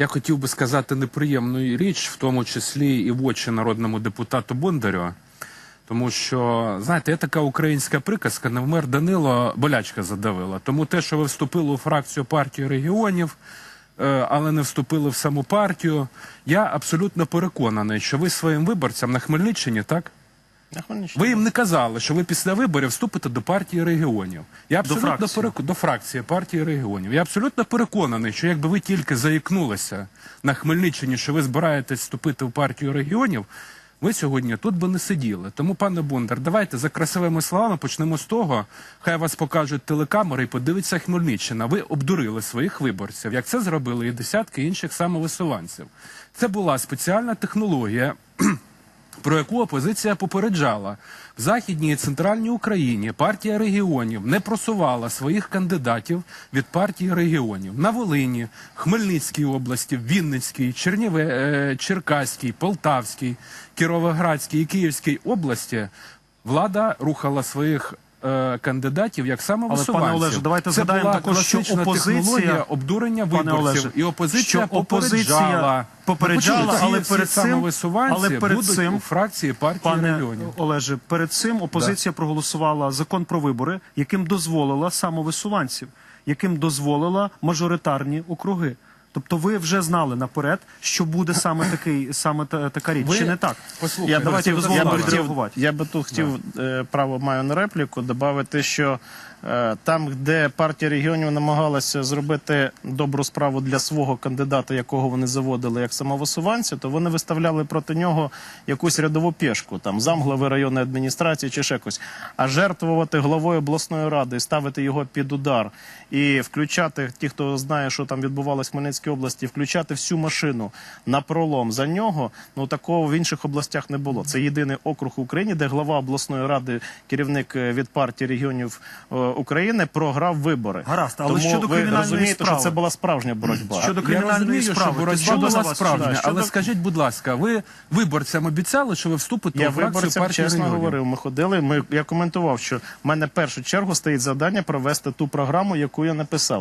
Я хотів би сказати неприємну річ, в тому числі і в очі народному депутату Бондарю. Тому що, знаєте, є така українська приказка, не вмер Данило, болячка задавила. Тому те, що ви вступили у фракцію партії регіонів, е, але не вступили в саму партію, я абсолютно переконаний, що ви своїм виборцям на Хмельниччині, так? Ви їм не казали, що ви після виборів вступите до партії регіонів. Я абсолютно фракції. перек- до фракції партії регіонів. Я абсолютно переконаний, що якби ви тільки заікнулися на Хмельниччині, що ви збираєтесь вступити в партію регіонів. Ви сьогодні тут би не сиділи. Тому, пане Бондар, давайте за красивими словами почнемо з того. Хай вас покажуть телекамери і подивиться Хмельниччина. Ви обдурили своїх виборців, як це зробили і десятки інших самовисуванців. Це була спеціальна технологія про яку опозиція попереджала. В Західній і центральній Україні партія регіонів не просувала своїх кандидатів від партії регіонів на Волині, Хмельницькій області, Вінницькій, Черніве, е, Черкаській, Полтавській, Кіровоградській і Київській області влада рухала своїх. Е, Кандидатів як самовисуванців. пане Олеже, давайте Це згадаємо була також, що опозиція- обдурення виборців, Олеже, і опозиція що попереджала, попереджала, але перед цим- але перед цим, у фракції партії Пане регіонів. Олеже, перед цим опозиція проголосувала закон про вибори, яким дозволила самовисуванців, яким дозволила мажоритарні округи. Тобто ви вже знали наперед, що буде саме такий, саме та, така річ. Ви- Чи не так? Послухайте, Я, давайте би- я, би хотів, я би тут хотів е, право маю на репліку, додати, що е, там, де партія регіонів намагалася зробити добру справу для свого кандидата, якого вони заводили як самовисуванця, то вони виставляли проти нього якусь рядову пішку, там замглави районної адміністрації чи ще якось. А жертвувати главою обласної ради, ставити його під удар і включати ті, хто знає, що там відбувалось в Хмельницькій області, включати всю машину на пролом за нього. Ну такого в інших областях не було. Це єдиний округ в Україні, де глава обласної ради, керівник е, від партії регіонів е, України, програв вибори. Гаразд, але Тому щодо ви кримінальної розумієте, справи. що це була справжня боротьба. Щодо кримінальної розумію, справи, що боротьба то була вас справжня, щодо- але скажіть, будь ласка, ви виборцям обіцяли, що ви вступите Я у фракцію виборцям партії чесно регіонів? говорив. Ми ходили. Ми я коментував, що в мене в першу чергу стоїть завдання провести ту програму, яку я написав.